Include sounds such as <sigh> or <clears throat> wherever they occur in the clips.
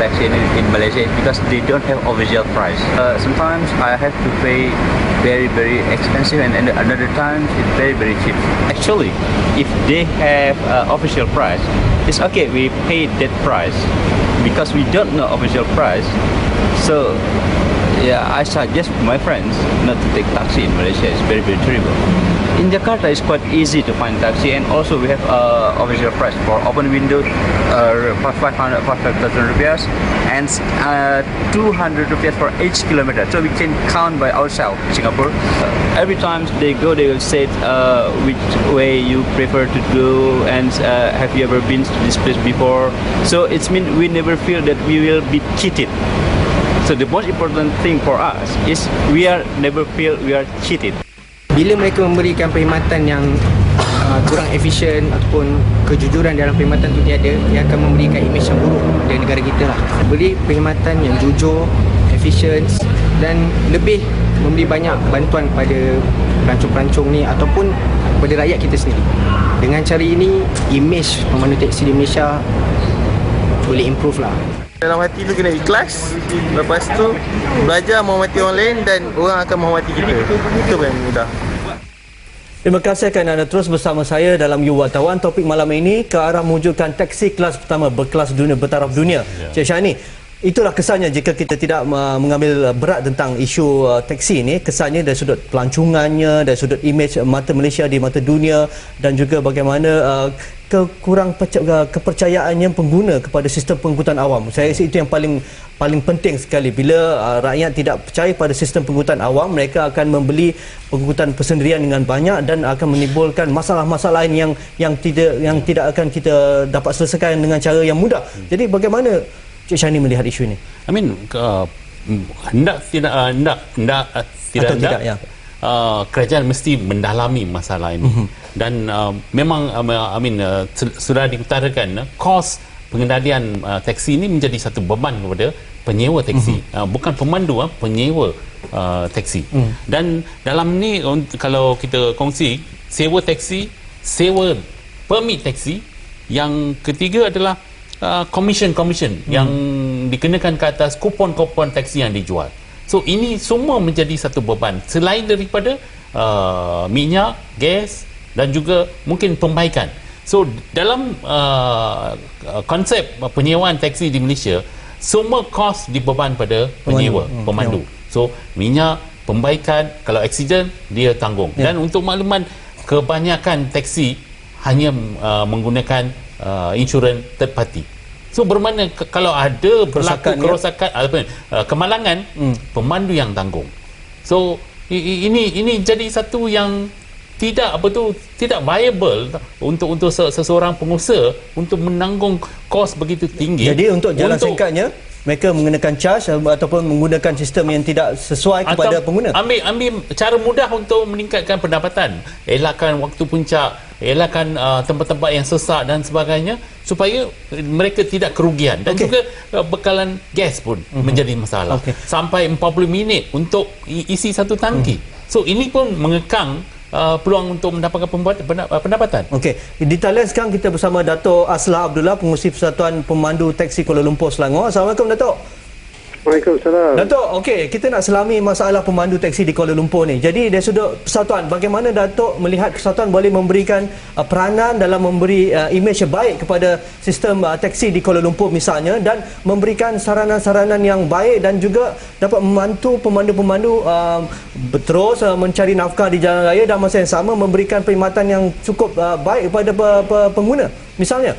taxi in, in Malaysia because they don't have official price. Uh, sometimes I have to pay very very expensive, and, and another time it's very very cheap. Actually, if they have uh, official price, it's okay. We pay that price because we don't know official price. So yeah, I suggest my friends not to take taxi in Malaysia. It's very very terrible. In Jakarta, it's quite easy to find taxi, and also we have uh, official price for open window, uh, 500 5,000 rupiah, and uh, 200 rupiah for each kilometer. So we can count by ourselves. Singapore. Every time they go, they will say uh, which way you prefer to go, and uh, have you ever been to this place before. So it's mean we never feel that we will be cheated. So the most important thing for us is we are never feel we are cheated. Bila mereka memberikan perkhidmatan yang uh, kurang efisien ataupun kejujuran dalam perkhidmatan itu tiada ia akan memberikan imej yang buruk dari negara kita lah. Beri perkhidmatan yang jujur efisien dan lebih memberi banyak bantuan kepada pelancong-pelancong ni ataupun kepada rakyat kita sendiri. Dengan cara ini imej pemandu teksi di Malaysia boleh improve lah Dalam hati tu kena ikhlas Lepas tu Belajar menghormati orang lain Dan orang akan menghormati kita Itu paling mudah Terima kasih kerana anda terus bersama saya dalam You Wartawan. Topik malam ini ke arah mewujudkan taksi kelas pertama berkelas dunia bertaraf dunia. Cik Syahni, itulah kesannya jika kita tidak uh, mengambil berat tentang isu uh, taksi ini. Kesannya dari sudut pelancongannya, dari sudut imej mata Malaysia di mata dunia dan juga bagaimana uh, kekurang perca- uh, kepercayaannya pengguna kepada sistem pengangkutan awam. Saya rasa itu yang paling paling penting sekali bila uh, rakyat tidak percaya pada sistem pengangkutan awam mereka akan membeli pengangkutan persendirian dengan banyak dan akan menimbulkan masalah-masalah lain yang yang tidak yang tidak akan kita dapat selesaikan dengan cara yang mudah. Jadi bagaimana Cik Syani melihat isu ini? I mean uh, hendak tidak uh, hendak hendak uh, tidak Atau hendak tidak, ya. Uh, kerajaan mesti mendalami masalah ini. Mhm. dan uh, memang uh, I mean uh, su- sudah diutarakan uh, kos pengendalian uh, taksi ini menjadi satu beban kepada penyewa taksi uh, bukan pemandu uh, penyewa uh, taksi dan dalam ni kalau kita kongsi sewa taksi sewa permit taksi yang ketiga adalah uh, commission commission yang dikenakan ke atas kupon-kupon taksi yang dijual. So ini semua menjadi satu beban selain daripada uh, minyak, gas dan juga mungkin pembaikan. So dalam uh, konsep penyewaan taksi di Malaysia semua kos dibeban pada penyewa, Pemandu. Hmm, pemandu. So minyak, pembaikan, kalau aksiden dia tanggung. Ya. Dan untuk makluman kebanyakan taksi hanya uh, menggunakan uh, insurans third party. So bermakna ke, kalau ada berlaku Kerosakan, ya? kerosakan apa uh, kemalangan Hmm. pemandu yang tanggung. So i- i- ini ini jadi satu yang tidak apa tu tidak viable untuk untuk se- seseorang pengusaha untuk menanggung kos begitu tinggi. Jadi untuk jalan singkatnya mereka mengenakan charge ataupun menggunakan sistem yang tidak sesuai kepada pengguna. Ambil ambil cara mudah untuk meningkatkan pendapatan. Elakkan waktu puncak, elakkan uh, tempat-tempat yang sesak dan sebagainya supaya mereka tidak kerugian dan Okey. juga uh, bekalan gas pun mm-hmm. menjadi masalah. Okey. Sampai 40 minit untuk isi satu tangki. So ini pun mengekang uh, peluang untuk mendapatkan uh, pendapatan. Okey, di talian sekarang kita bersama Dato' Aslah Abdullah, pengurusi Persatuan Pemandu Teksi Kuala Lumpur Selangor. Assalamualaikum Dato'. Waalaikumsalam. Dato', okey, kita nak selami masalah pemandu teksi di Kuala Lumpur ni. Jadi dari sudut persatuan, bagaimana Dato' melihat persatuan boleh memberikan uh, peranan dalam memberi uh, imej yang baik kepada sistem uh, teksi di Kuala Lumpur misalnya dan memberikan saranan-saranan yang baik dan juga dapat membantu pemandu-pemandu uh, terus uh, mencari nafkah di jalan raya dan masa yang sama memberikan perkhidmatan yang cukup uh, baik kepada pe- pe- pengguna misalnya.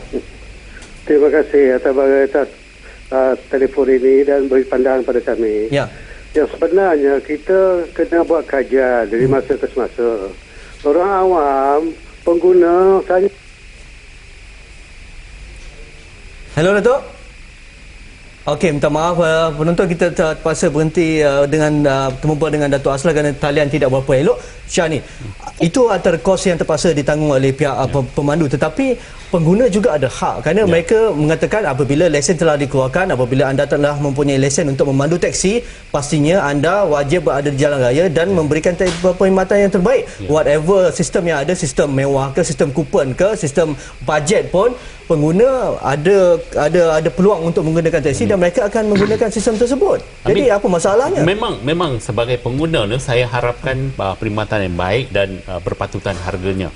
Terima kasih atas atas uh, telefon ini dan beri pandangan pada kami. Ya. Yang sebenarnya kita kena buat kajian dari masa ke semasa. Orang awam, pengguna tanya Hello Datuk. Okey, minta maaf uh, penonton kita terpaksa berhenti uh, dengan uh, terjumpa dengan Datuk Aslah kerana talian tidak berapa elok. Syah ni, itu antara kos yang terpaksa ditanggung oleh pihak uh, pe- pemandu tetapi pengguna juga ada hak kerana ya. mereka mengatakan apabila lesen telah dikeluarkan apabila anda telah mempunyai lesen untuk memandu teksi pastinya anda wajib berada di jalan raya dan memberikan perkhidmatan yang terbaik ya. whatever sistem yang ada sistem mewah ke sistem kupon ke sistem bajet pun pengguna ada ada ada peluang untuk menggunakan teksi dan mereka akan menggunakan <coughs> sistem tersebut. Jadi Amin, apa masalahnya? Memang memang sebagai pengguna saya harapkan uh, perkhidmatan yang baik dan uh, berpatutan harganya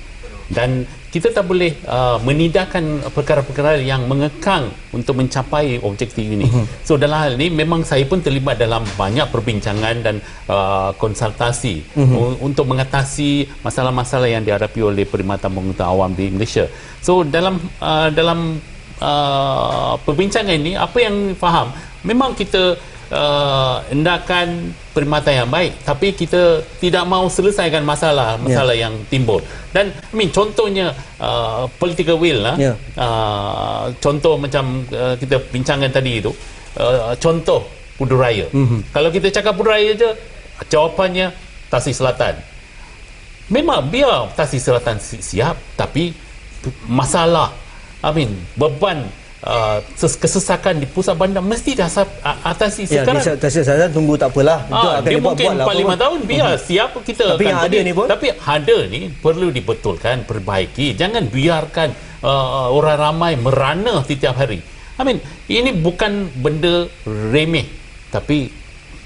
dan kita tak boleh uh, menidakkan perkara-perkara yang mengekang untuk mencapai objektif ini. Uh-huh. So dalam hal ini memang saya pun terlibat dalam banyak perbincangan dan uh, konsultasi uh-huh. untuk mengatasi masalah-masalah yang dihadapi oleh perkhidmatan pengguna awam di Malaysia. So dalam uh, dalam uh, perbincangan ini apa yang faham memang kita uh, hendakan perkhidmatan yang baik tapi kita tidak mahu selesaikan masalah masalah yeah. yang timbul dan I mean contohnya uh, political will lah yeah. uh, contoh macam uh, kita bincangkan tadi itu uh, contoh Puduraya mm-hmm. kalau kita cakap Puduraya je jawapannya Tasik Selatan memang biar Tasik Selatan siap tapi masalah I mean beban uh, kesesakan di pusat bandar mesti dah atasi ya, sekarang. Ya, atasi sekarang tunggu tak apalah. Itu ah, akan dia mungkin 4 5 tahun biar uh-huh. siap kita Tapi yang ada ni pun Tapi ada ni perlu dibetulkan, perbaiki. Jangan biarkan uh, orang ramai merana setiap hari. I mean, ini bukan benda remeh tapi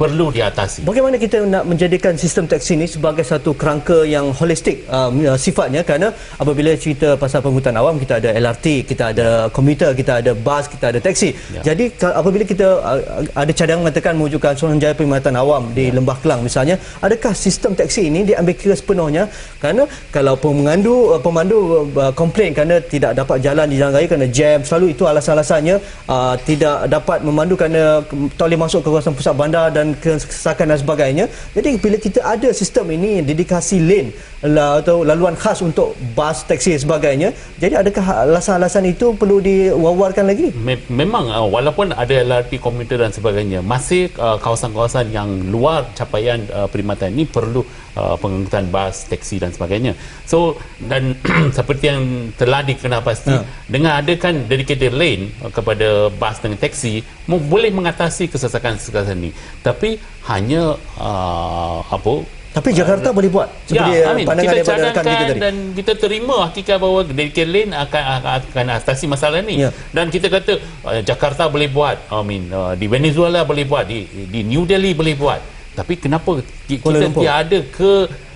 perlu diatasi. Bagaimana kita nak menjadikan sistem taksi ini sebagai satu kerangka yang holistik um, uh, sifatnya kerana apabila cerita pasal penghutan awam kita ada LRT, kita ada komuter, kita ada bas, kita ada taksi. Ya. Jadi apabila kita uh, ada cadangan mengatakan mewujudkan Suruhanjaya Perkhidmatan Awam di ya. Lembah Kelang misalnya, adakah sistem taksi ini diambil kira sepenuhnya kerana kalau pemandu uh, pemandu uh, komplain kerana tidak dapat jalan di jalan raya kerana jam, selalu itu alasan-alasannya uh, tidak dapat memandu kerana tak boleh masuk ke kawasan pusat bandar dan kesesakan dan sebagainya. Jadi bila kita ada sistem ini dedikasi lane atau laluan khas untuk bas, taksi dan sebagainya, jadi adakah alasan-alasan itu perlu diwawarkan lagi? Memang uh, walaupun ada LRT komuter dan sebagainya, masih uh, kawasan-kawasan yang luar capaian uh, perkhidmatan ini perlu pengangkutan bas, taksi dan sebagainya. So dan <clears throat> seperti yang telah dikenal pasti ha. dengan adakan dedicated lane kepada bas dan taksi boleh mengatasi kesesakan-kesesakan ini. Tapi hanya uh, apa tapi Jakarta uh, boleh buat seperti ya, amin. pandangan kita daripada tadi. dan kita terima hakikat bahawa dedicated lane akan akan atasi masalah ini ya. dan kita kata uh, Jakarta boleh buat I mean uh, di Venezuela boleh buat di di New Delhi boleh buat. Tapi kenapa kita tidak ada ke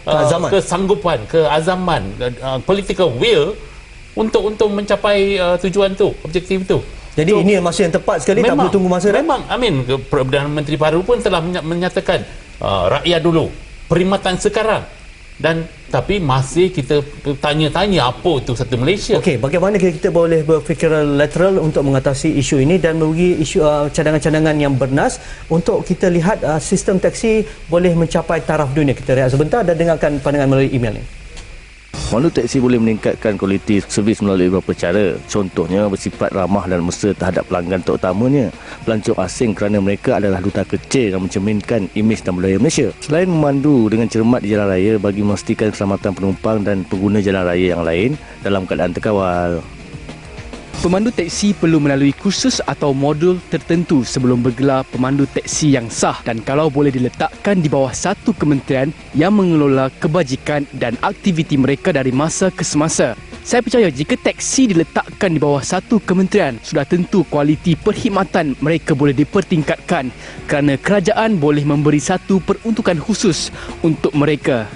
uh, kesanggupan keazaman uh, political will untuk untuk mencapai uh, tujuan tu objektif tu. Jadi so, ini masa yang tepat sekali memang, tak perlu tunggu masa memang dah? amin Perdana Menteri baru pun telah menyatakan uh, rakyat dulu perkhidmatan sekarang dan tapi masih kita tanya-tanya apa itu satu Malaysia. Okey, bagaimana kita boleh berfikir lateral untuk mengatasi isu ini dan memberi isu uh, cadangan-cadangan yang bernas untuk kita lihat uh, sistem taksi boleh mencapai taraf dunia. Kita rehat sebentar dan dengarkan pandangan melalui email ini. Mandu teksi boleh meningkatkan kualiti servis melalui beberapa cara. Contohnya bersifat ramah dan mesra terhadap pelanggan terutamanya. Pelancong asing kerana mereka adalah duta kecil yang mencerminkan imej dan budaya Malaysia. Selain memandu dengan cermat di jalan raya bagi memastikan keselamatan penumpang dan pengguna jalan raya yang lain dalam keadaan terkawal. Pemandu teksi perlu melalui kursus atau modul tertentu sebelum bergelar pemandu teksi yang sah dan kalau boleh diletakkan di bawah satu kementerian yang mengelola kebajikan dan aktiviti mereka dari masa ke semasa. Saya percaya jika teksi diletakkan di bawah satu kementerian, sudah tentu kualiti perkhidmatan mereka boleh dipertingkatkan kerana kerajaan boleh memberi satu peruntukan khusus untuk mereka.